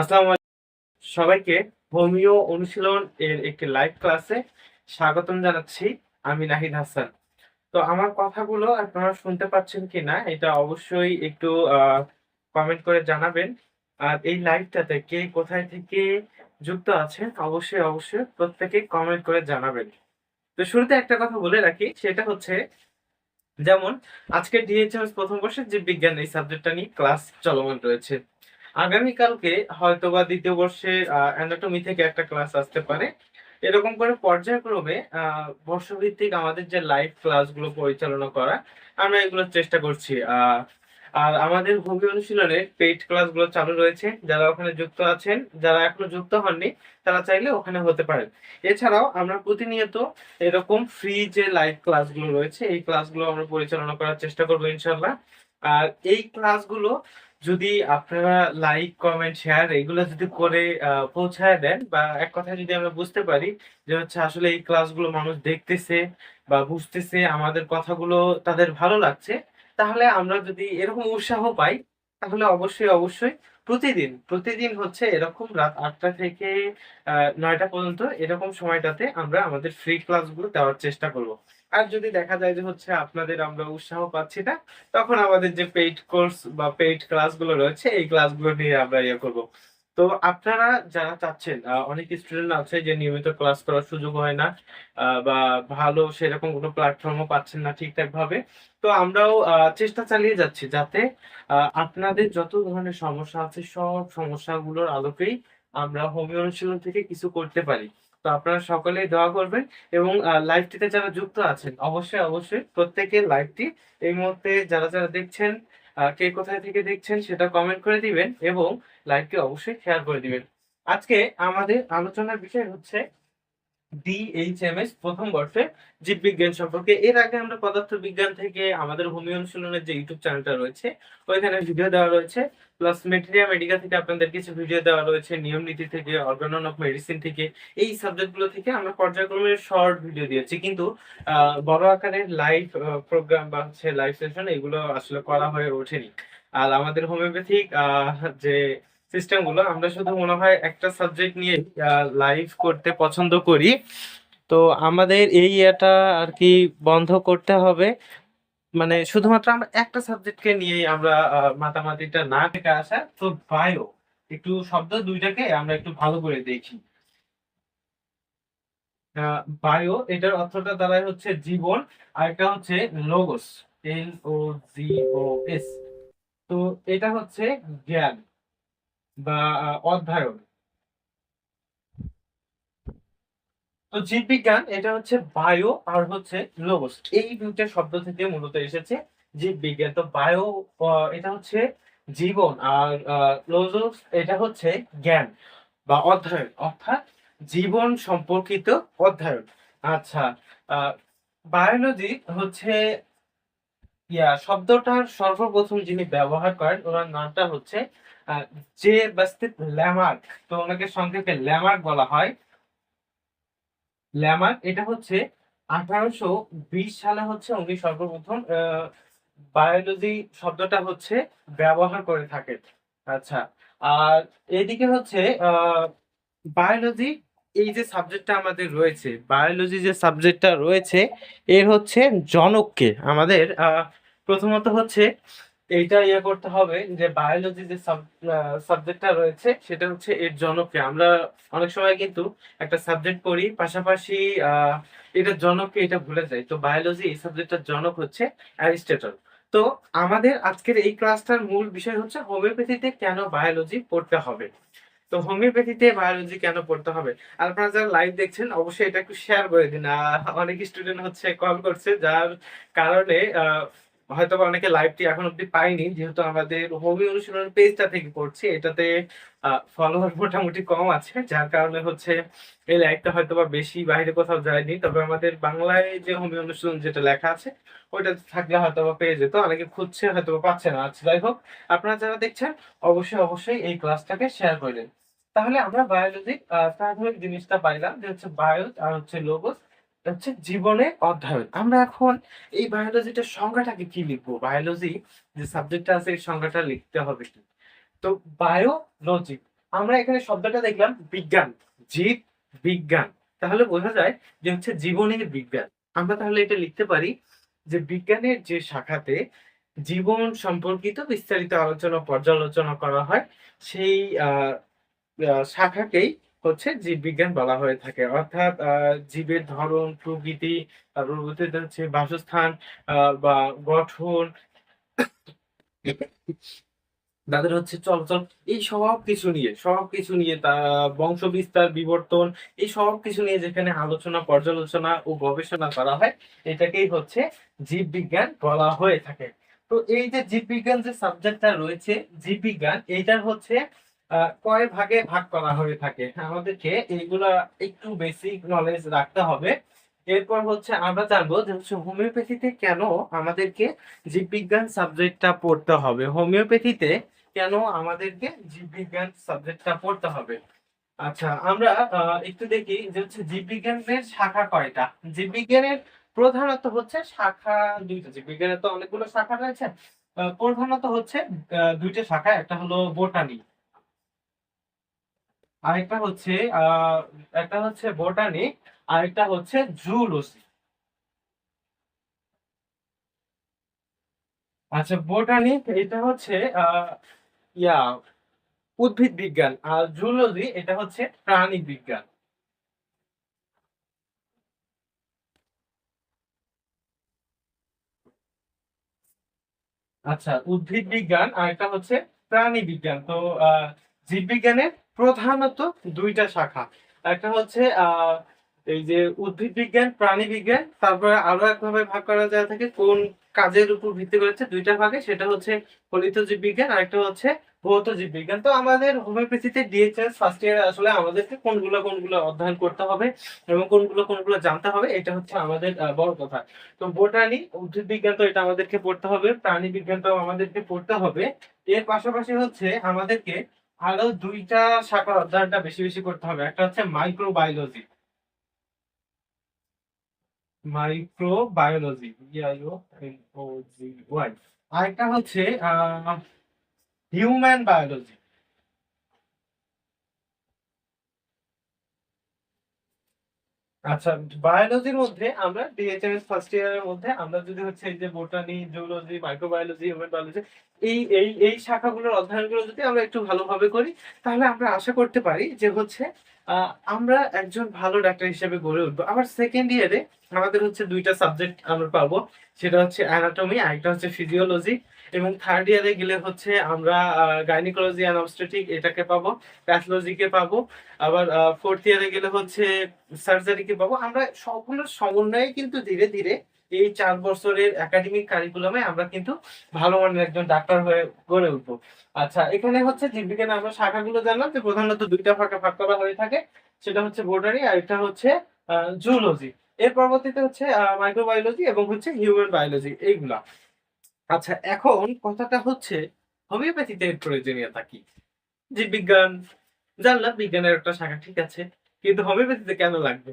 আসসালামু সবাইকে হোমিও অনুশীলন এর একটি লাইভ ক্লাসে স্বাগতম জানাচ্ছি আমি নাহিদ হাসান। তো আমার কথাগুলো আপনারা শুনতে পাচ্ছেন কিনা, এটা অবশ্যই একটু কমেন্ট করে জানাবেন। আর এই লাইভটাতে কে কোথায় থেকে যুক্ত আছেন, অবশ্যই অবশ্যই প্রত্যেকে কমেন্ট করে জানাবেন। তো শুরুতে একটা কথা বলে রাখি, সেটা হচ্ছে যেমন আজকে ডিএইচএমএস প্রথম বর্ষের যে বিজ্ঞান এই সাবজেক্টটা নিয়ে ক্লাস চলমান রয়েছে। আগামীকালকে হয়তোবা দ্বিতীয় বর্ষের অ্যানাটমি থেকে একটা ক্লাস আসতে পারে। এরকম করে পর্যায়ক্রমে বর্ষভিত্তিক আমাদের যে লাইভ ক্লাসগুলো পরিচালনা করা, আমরা এগুলোর চেষ্টা করছি। আর আমাদের ভূমি অনুশীলনে পেইড ক্লাসগুলো চালু রয়েছে। যারা ওখানে যুক্ত আছেন, যারা এখনও যুক্ত হননি, তারা চাইলে ওখানে হতে পারেন। এছাড়াও আমরা প্রতিনিয়ত এরকম ফ্রি যে লাইভ ক্লাসগুলো রয়েছে, এই ক্লাসগুলো আমরা পরিচালনা করার চেষ্টা করব ইনশাল্লাহ আর এই ক্লাসগুলো যদি আপনারা লাইক কমেন্ট শেয়ার এগুলো যদি করে পৌঁছায় দেন বা এক কথায় যদি আমরা বুঝতে পারি যে হচ্ছে আসলে এই ক্লাসগুলো মানুষ দেখতেছে বা বুঝতেছে আমাদের কথাগুলো তাদের ভালো লাগছে, তাহলে আমরা যদি এরকম উৎসাহ পাই, তাহলে অবশ্যই অবশ্যই প্রতিদিন প্রতিদিন হচ্ছে এরকম রাত আটটা থেকে নয়টা পর্যন্ত এরকম সময়টাতে আমরা আমাদের ফ্রি ক্লাসগুলো দেওয়ার চেষ্টা করব। আর যদি দেখা যায় যে হচ্ছে আপনাদের আমরা উৎসাহ পাচ্ছি না, তখন আমাদের যে পেইড কোর্স বা পেইড ক্লাসগুলো রয়েছে, এই ক্লাসগুলো নিয়ে আমরা ইয়ে করব। তো আপনারা যারা চাচ্ছেন অনেক স্টুডেন্ট আছে যে নিয়মিত ক্লাস করার সুযোগ হয় না বা ভালো সেরকম কোনো প্ল্যাটফর্মও পাচ্ছেন না ঠিকঠাক ভাবে তো আমরাও চেষ্টা চালিয়ে যাচ্ছি যাতে আপনাদের যত ধরনের সমস্যা আছে, সব সমস্যাগুলোর আলোকেই আমরা হোমিও অনুশীলন থেকে কিছু করতে পারি। তো আপনারা সকলেই দোয়া করবেন এবং লাইভটিতে যারা যুক্ত আছেন, অবশ্যই অবশ্যই প্রত্যেকের লাইভটি এই মুহূর্তে যারা যারা দেখছেন কে কোথায় থেকে দেখছেন সেটা কমেন্ট করে দিবেন এবং লাইভটি অবশ্যই শেয়ার করে দিবেন। আজকে আমাদের আলোচনার বিষয় হচ্ছে ডিএইচএমএস প্রথম বর্ষে জীববিজ্ঞান সম্পর্কে। এর আগে আমরা পদার্থ বিজ্ঞান থেকে আমাদের হোমিও অনুশীলনের যে ইউটিউব চ্যানেলটা রয়েছে, ওইখানে ভিডিও দেওয়া রয়েছে। প্লাস মেটেরিয়া মেডিকা থেকে আপনাদের কিছু ভিডিও দেওয়া রয়েছে, নিয়ম নীতি থেকে অর্গানন অফ মেডিসিন থেকে। এই সাবজেক্টগুলো থেকে আমরা পর্যায়ক্রমে শর্ট ভিডিও দিয়েছি। কিন্তু বড় আকারের লাইভ প্রোগ্রাম বা হচ্ছে লাইভ সেশন এগুলো আসলে করা হয়ে ওঠেনি। আর আমাদের হোমিওপ্যাথিক যে সিস্টেমগুলো, আমরা শুধু মনে হয় একটা সাবজেক্ট নিয়ে লাইভ করতে পছন্দ করি। তো আমাদের এই এটা আর কি বন্ধ করতে হবে। মানে শুধুমাত্র আমরা একটা সাবজেক্টকে নিয়েই আমরা মাতামাতিটা না থেকে আসা, তো বায়ো একটু শব্দ দুইটাকে আমরা একটু ভালো করে দেখি। বায়ো এটার অর্থটা দ্বারাই হচ্ছে জীবন আর একটা হচ্ছে লোগোস এল ও জি ও এস তো এটা হচ্ছে জ্ঞান। বা অধ্যায়ন। তো জীববিজ্ঞান, এটা হচ্ছে বায়ো আর হচ্ছে লোগোস এই দুইটা শব্দ থেকে মূলত এসেছে জীববিজ্ঞান তো বায়ো এটা হচ্ছে জীবন আর লোগোস এটা হচ্ছে জ্ঞান বা অধ্যয়ন, অর্থাৎ জীবন সম্পর্কিত অধ্যয়ন। আচ্ছা বায়োলজি হচ্ছে, ইয়া, শব্দটার সর্বপ্রথম যিনি ব্যবহার করেন, ওনার নামটা হচ্ছে জে বাস্তিত ল্যামার্ক, তো ওনাকে সংক্ষেপে ল্যামার্ক বলা হয়। ল্যামার্ক, এটা হচ্ছে আঠারোশো বিশ সালে হচ্ছে উনি সর্বপ্রথম বায়োলজি শব্দটা হচ্ছে ব্যবহার করে থাকেন। আচ্ছা আর এদিকে হচ্ছে বায়োলজি এই যে সাবজেক্টটা আমাদের রয়েছে বায়োলজি যে সাবজেক্টটা রয়েছে, এর হচ্ছে জনককে। আমাদের প্রথমত হচ্ছে এইটা ইয়ে করতে হবে যে বায়োলজি যে সাবজেক্টটা রয়েছে, সেটা হচ্ছে এর জনককে আমরা অনেক সময় কিন্তু একটা সাবজেক্ট পড়ি, পাশাপাশি, আহ এটার জনককে এটা ভুলে যাই। তো বায়োলজি এই সাবজেক্টটার জনক হচ্ছে অ্যারিস্টটল। তো আমাদের আজকের এই ক্লাসটার মূল বিষয় হচ্ছে হোমিওপ্যাথিতে কেন বায়োলজি পড়তে হবে? তো হোমিওপ্যাথিতে বায়োলজি কেন পড়তে হবে? আপনারা যারা লাইভ দেখছেন, অবশ্যই এটা একটু শেয়ার করে দিন। অনেক স্টুডেন্ট হচ্ছে কল করছে, যার কারণে হয়তো অনেকে লাইভটি এখন অব্দি পাইনি যেহেতু আমাদের হোমিও অনুশীলন পেজটা থেকে করছি এটাতে ফলোয়ার মোটামুটি কম আছে, যার কারণে হচ্ছে এই লাইভটা হয়তো বা বেশি বাইরে কোথাও যায়নি। তবে আমাদের বাংলায় যে হোমিও অনুশীলন যেটা লেখা আছে ওইটা থাকলে হয়তো বা পেয়ে যেত, অনেকে খুঁজছে হয়তো বা পাচ্ছে না। আচ্ছা যাই হোক, আপনারা যারা দেখছেন, অবশ্যই অবশ্যই এই ক্লাসটাকে শেয়ার করে দিন তাহলে আমরা বায়োলজিক প্রাথমিক জিনিসটা পাইলাম, যে হচ্ছে বায়ো আর হচ্ছে লোগোস হচ্ছে জীবনে অধ্যয়ন। আমরা এখন এই বায়োলজিটার সংজ্ঞাটাকে কি লিখব? বায়োলজি যে সাবজেক্টটা আছে, এই সংজ্ঞাটা লিখতে হবে কি? তো বায়োলজি আমরা এখানে শব্দটা দেখলাম বিজ্ঞান, জীব বিজ্ঞান। তাহলে বোঝা যায় যে হচ্ছে জীবনের বিজ্ঞান। আমরা তাহলে এটা লিখতে পারি যে বিজ্ঞানের যে শাখাতে জীবন সম্পর্কিত বিস্তারিত আলোচনা, পর্যালোচনা করা হয়, সেই শাখাকেই হচ্ছে জীববিজ্ঞান বলা হয়ে থাকে। অর্থাৎ জীবের ধরন, প্রকৃতি তারপর হচ্ছে বাসস্থান বা গঠন, তাদের হচ্ছে চলাচল, এই সব কিছু নিয়ে, সব কিছু নিয়ে তা বংশ বিস্তার বিবর্তন, এই সব কিছু নিয়ে যেখানে আলোচনা, পর্যালোচনা ও গবেষণা করা হয়, এটাকেই হচ্ছে জীববিজ্ঞান বলা হয়ে থাকে। তো এই যে জীববিজ্ঞান যে সাবজেক্টটা রয়েছে, জীববিজ্ঞান, এইটার হচ্ছে কয় ভাগে ভাগ করা হয়ে থাকে। আমাদেরকে এইগুলা একটু বেসিক নলেজ রাখতে হবে। এরপর হচ্ছে আমরা জানব যে হচ্ছে হোমিওপ্যাথিতে কেন আমাদেরকে জীববিজ্ঞান সাবজেক্টটা পড়তে হবে? হোমিওপ্যাথিতে কেন আমাদেরকে জীববিজ্ঞান সাবজেক্টটা পড়তে হবে? আচ্ছা আমরা একটু দেখি যে হচ্ছে জীববিজ্ঞানের শাখা কয়টা? জীববিজ্ঞানের প্রধানত হচ্ছে শাখা দুইটা। জীববিজ্ঞানের তো অনেকগুলো শাখা রয়েছে। প্রধানত হচ্ছে দুইটা শাখা। একটা হলো বোটানি। আরেকটা হচ্ছে আহ একটা হচ্ছে বোটানি আরেকটা হচ্ছে জুলজি আচ্ছা বোটানি এটা হচ্ছে ইয়া উদ্ভিদ বিজ্ঞান আর জুলজি এটা হচ্ছে প্রাণী বিজ্ঞান। আচ্ছা উদ্ভিদ বিজ্ঞান আর একটা হচ্ছে প্রাণী বিজ্ঞান। তো আহ, জীববিজ্ঞানের প্রধানত দুইটা শাখা। একটা হচ্ছে এই যে উদ্ভিদ বিজ্ঞান, প্রাণী বিজ্ঞান, তারপরে আরও একভাবে ভাগ করা যায় থাকে কোন কাজের উপর ভিত্তি করেছে দুইটা ভাগে, সেটা হচ্ছে ফলিত জীব বিজ্ঞান, আর একটা হচ্ছে ভৌত জীব বিজ্ঞান। তো আমাদের হোমিওপ্যাথিতে ডিএইচএস ফার্স্ট ইয়ারে আসলে আমাদেরকে কোনগুলো কোনগুলো অধ্যয়ন করতে হবে এবং কোনগুলো কোনগুলো জানতে হবে, এটা হচ্ছে আমাদের বড় কথা। তো বোটানি, উদ্ভিদ বিজ্ঞান তো এটা আমাদেরকে পড়তে হবে, প্রাণী বিজ্ঞান তো আমাদেরকে পড়তে হবে। এর পাশাপাশি হচ্ছে আমাদেরকে আরও দুইটা শাখার অধ্যয়নটা বেশি বেশি করতে হবে। একটা হচ্ছে মাইক্রোবায়োলজি মাইক্রোবায়োলজি আরেকটা হচ্ছে হিউম্যান বায়োলজি আচ্ছা বায়োলজির মধ্যে আমরা ডিএইচএমএস ফার্স্ট ইয়ারের মধ্যে আমরা যদি হচ্ছে যে botany zoology microbiology human biology এই এই এই শাখাগুলোর অধ্যয়নগুলো যদি আমরা একটু ভালোভাবে করি, তাহলে আমরা আশা করতে পারি যে হচ্ছে আমরা একজন ভালো ডাক্তার হিসেবে গড়ে উঠবো। আবার সেকেন্ড ইয়ারে আমাদের হচ্ছে দুইটা সাবজেক্ট আমরা পাবো, সেটা হচ্ছে অ্যানাটমি আরেকটা হচ্ছে ফিজিওলজি এবং থার্ড ইয়ারে গেলে হচ্ছে আমরা গাইনিকোলজি অ্যান্ড অবস্টেটিক এটাকে পাবো প্যাথোলজিকে পাবো, আবার ফোর্থ ইয়ারে গেলে হচ্ছে সার্জারিকে পাবো। আমরা সবগুলোর সমন্বয়ে কিন্তু ধীরে ধীরে এই চার বছরের একাডেমিক কারিকুলামে আমরা কিন্তু ভালো মানের একজন ডাক্তার হয়ে গড়ে উঠবো। আচ্ছা এখানে হচ্ছে জীববিজ্ঞানে আমরা শাখাগুলো জানলাম যে প্রধানত দুইটা ভাগে ভাগ করা হয়ে থাকে, সেটা হচ্ছে বোটানি আর একটা হচ্ছে জুলজি এর পরবর্তীতে হচ্ছে মাইক্রোবায়োলজি এবং হচ্ছে হিউম্যান বায়োলজি এইগুলা। আচ্ছা এখন কথাটা হচ্ছে হোমিওপ্যাথিতে প্রয়োজনীয়তা কি? জীববিজ্ঞান, জানলাম বিজ্ঞানের একটা শাখা ঠিক আছে, কিন্তু হোমিওপ্যাথিতে কেন লাগবে?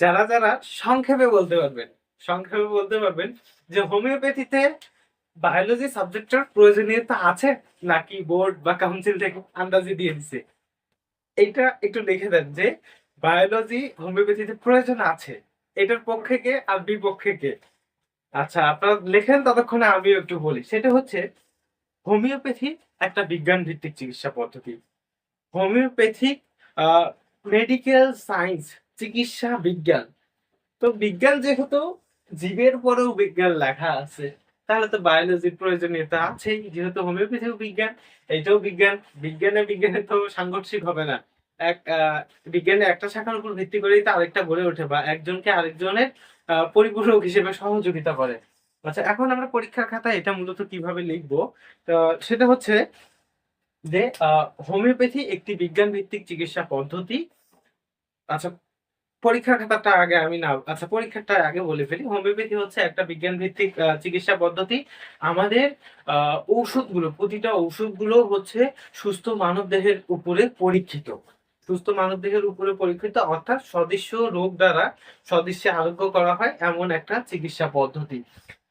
যারা যারা সংক্ষেপে বলতে পারবেন, সংক্ষেপে বলতে পারবেন যে হোমিওপ্যাথিতে বায়োলজি সাবজেক্টের প্রয়োজনীয়তা আছে নাকি বোর্ড বা কাউন্সিল থেকে আন্দাজি দিয়ে দিছে? এটা একটু লিখে দেন যে বায়োলজি হোমিওপ্যাথিতে প্রয়োজন আছে, এটার পক্ষে কে আর বিপক্ষে কে? আচ্ছা আপনারা লেখেন ততক্ষণে, আমিও একটু বলি। সেটা হচ্ছে, হোমিওপ্যাথি একটা বিজ্ঞান ভিত্তিক চিকিৎসা পদ্ধতি। হোমিওপ্যাথিক মেডিকেল সায়েন্স চিকিৎসা বিজ্ঞান। তো বিজ্ঞান যেহেতু জীবের পরেও বিজ্ঞান লেখা আছে, তাহলে তো বায়োলজির প্রয়োজনীয়তা আছেই। যেহেতু হোমিওপ্যাথিও বিজ্ঞান এটাও বিজ্ঞান। বিজ্ঞানে বিজ্ঞানে তো সাংঘর্ষিক হবে না। এক বিজ্ঞানের একটা শাখার উপর ভিত্তি করেই তো আরেকটা গড়ে ওঠে বা একজনকে আরেকজনের পরিপূরক হিসেবে সহযোগিতা করে। আচ্ছা এখন আমরা পরীক্ষার খাতায় এটা মূলত কীভাবে লিখব? সেটা হচ্ছে যে হোমিওপ্যাথি একটি বিজ্ঞান ভিত্তিক চিকিৎসা পদ্ধতি। আচ্ছা পরীক্ষার খাতাটা আগে আমি না আচ্ছা পরীক্ষাটা আগে বলে ফেলি। হোমিওপ্যাথি হচ্ছে একটা বিজ্ঞান ভিত্তিক চিকিৎসা পদ্ধতি। আমাদের ঔষধগুলো, প্রতিটা ঔষধগুলো হচ্ছে সুস্থ মানব দেহের উপরে পরীক্ষিত। সুস্থ মানব দেহের উপরে পরীক্ষিত, অর্থাৎ সদৃশ্য রোগ দ্বারা সদৃশ্যে আরোগ্য করা হয় এমন একটা চিকিৎসা পদ্ধতি।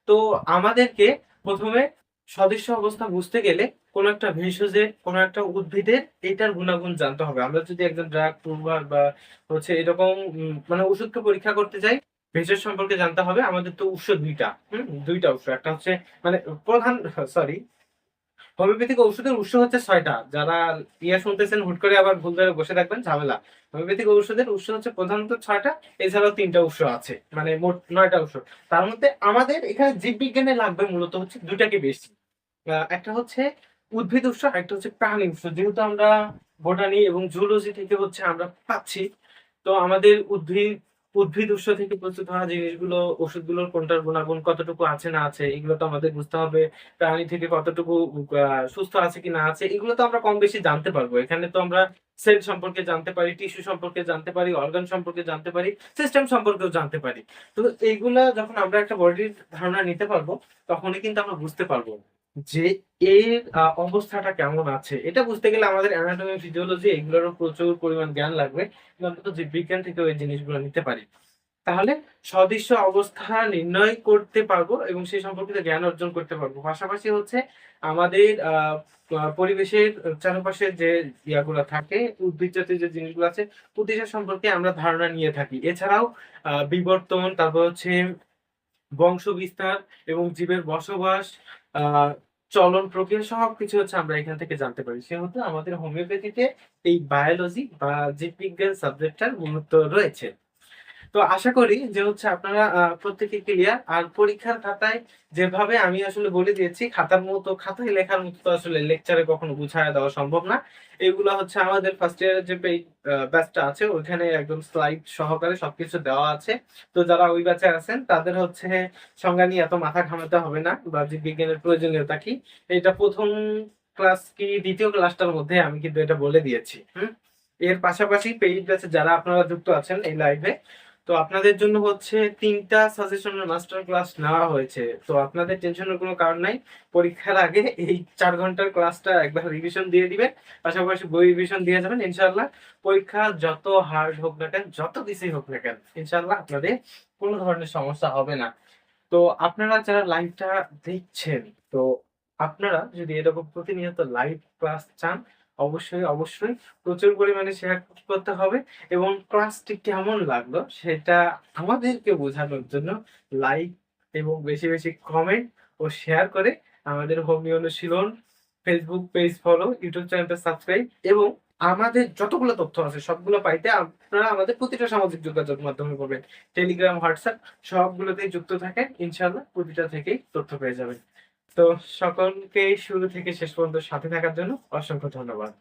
তো আমাদেরকে প্রথমে সদৃশ্য অবস্থা বুঝতে গেলে কোনো একটা ভেষজের, কোনো একটা উদ্ভিদের এটার গুণাগুণ জানতে হবে। আমরা যদি একজন ড্রাগ প্রুভার বা হচ্ছে এরকম মানে ওষুধকে পরীক্ষা করতে যাই, ভেষজ সম্পর্কে জানতে হবে। আমাদের তো উৎস দুইটা, হুম, দুইটা উৎস একটা হচ্ছে মানে প্রধান সরি হোমিওপ্যাথিক ঔষধের উৎস হচ্ছে ছয়টা। যারা ইয়া শুনতেছেন, হুট করে আবার ভুল ধরে বসে থাকবেন, ঝামেলা। হোমিওপ্যাথিক ঔষধের উৎস হচ্ছে প্রধানত ছয়টা, এছাড়াও তিনটা উৎস আছে মানে মোট নয়টা উৎস। তার মধ্যে আমাদের এখানে জীববিজ্ঞানে লাগবে মূলত হচ্ছে দুটাকে বেশি? একটা হচ্ছে উদ্ভিদ উৎস একটা হচ্ছে প্রাণী উৎস। যেহেতু আমরা বোটানি এবং জুলজি থেকে হচ্ছে আমরা পাচ্ছি, তো আমাদের উদ্ভিদ উদ্ভিদ উৎস থেকে প্রস্তুত হওয়া জিনিসগুলো, ওষুধগুলোর কোনটার গুণাগুণ, কতটুকু আছে না আছে, এগুলো তো আমাদের বুঝতে হবে। প্রাণী থেকে কতটুকু সুস্থ আছে কি না আছে, এগুলো তো আমরা কম বেশি জানতে পারব। এখানে তো আমরা সেল সম্পর্কে জানতে পারি, টিস্যু সম্পর্কে জানতে পারি, অর্গান সম্পর্কে জানতে পারি, সিস্টেম সম্পর্কেও জানতে পারি। তো এইগুলা যখন আমরা একটা বডির ধারণা নিতে পারব, তখনই কিন্তু আমরা বুঝতে পারব। যে এর অবস্থাটা কেমন আছে, এটা বুঝতে গেলে আমাদের অ্যানাটমি ফিজিওলজি এগুলোরও প্রচুর পরিমাণ জ্ঞান লাগবে কিন্তু আমরা তো জীববিজ্ঞান থেকেও এই জিনিসগুলো নিতে পারি। তাহলে সদৃশ্য অবস্থা নির্ণয় করতে পারব এবং সেই সম্পর্কিত জ্ঞান অর্জন করতে পারব। পাশাপাশি হচ্ছে আমাদের পরিবেশের চারপাশে যে ইয়াগুলো থাকে, উদ্ভিদ জাতীয় যে জিনিসগুলো আছে, প্রতিটা সম্পর্কে আমরা ধারণা নিয়ে থাকি। এছাড়াও বিবর্তন, তারপর হচ্ছে বংশ বিস্তার এবং জীবের বসবাস চলন প্রক্রিয়া সব কিছু হচ্ছে আমরা এখান থেকে জানতে পারি। সেহেতু আমাদের হোমিওপ্যাথিতে এই বায়োলজি বা জীববিজ্ঞান সাবজেক্টটার গুরুত্ব রয়েছে। তো আশা করি যে হচ্ছে আপনারা প্রত্যেকে ক্লিয়ার আর পরীক্ষার খাতায় যেভাবে আমি আসলে বলে দিয়েছি, খাতার মতো, খাতায় লেখার মতো তো আসলে লেকচারে কখনো বুঝায় দেওয়া সম্ভব না। এগুলো হচ্ছে আমাদের ফার্স্ট ইয়ারের যে ব্যাচটা আছে, ওইখানে একদম স্লাইড সহকারে সবকিছু দেওয়া আছে। তো যারা ওই ব্যাচে আছেন, তাদের হচ্ছে সংজ্ঞা নিয়ে এত মাথা ঘামাতে হবে না, বা জীববিজ্ঞানের প্রয়োজনীয়তা কি, এটা প্রথম ক্লাস কি, দ্বিতীয় ক্লাসটার মধ্যে আমি কিন্তু এটা বলে দিয়েছি। হুম? এর পাশাপাশি পেইড ব্যাচে যারা আপনারা যুক্ত আছেন এই লাইভে তো আপনাদের জন্য হচ্ছে তিনটা সাজেশনের মাস্টার ক্লাস নেওয়া হয়েছে। তো আপনাদের টেনশনের কোনো কারণ নাই। পরীক্ষার আগে এই চার ঘণ্টার ক্লাসটা একবার রিভিশন দিয়ে দিবেন। পাশাপাশি বই রিভিশন দিয়ে যাবেন ইনশাল্লাহ পরীক্ষা যত হার্ড হোক না কেন, যত কিছুই হোক না কেন ইনশাল্লাহ আপনাদের কোনো ধরনের সমস্যা হবে না। তো আপনারা যারা লাইভটা দেখছেন, তো আপনারা যদি এরকম প্রতিনিয়ত লাইভ ক্লাস চান অবশ্যই অবশ্যই। প্রচুর পরিমাণে শেয়ার করতে হবে এবং ক্লাসটি কেমন লাগল সেটা আমাদেরকে বোঝানোর জন্য লাইক এবং বেশি বেশি কমেন্ট ও শেয়ার করে আমাদের হোমিও অনুশীলন ফেসবুক পেজ ফলো ইউটিউব চ্যানেলটা সাবস্ক্রাইব এবং আমাদের যতগুলো তথ্য আছে সবগুলো পাইতে আপনারা আমাদের প্রতিটা সামাজিক যোগাযোগ মাধ্যমে করবেন। টেলিগ্রাম হোয়াটসঅ্যাপ সবগুলোতেই যুক্ত থাকেন। ইনশাল্লাহ প্রতিটা থেকেই তথ্য পেয়ে যাবেন। তো সকলকে শুরু থেকে শেষ পর্যন্ত সাথে থাকার জন্য অসংখ্য ধন্যবাদ।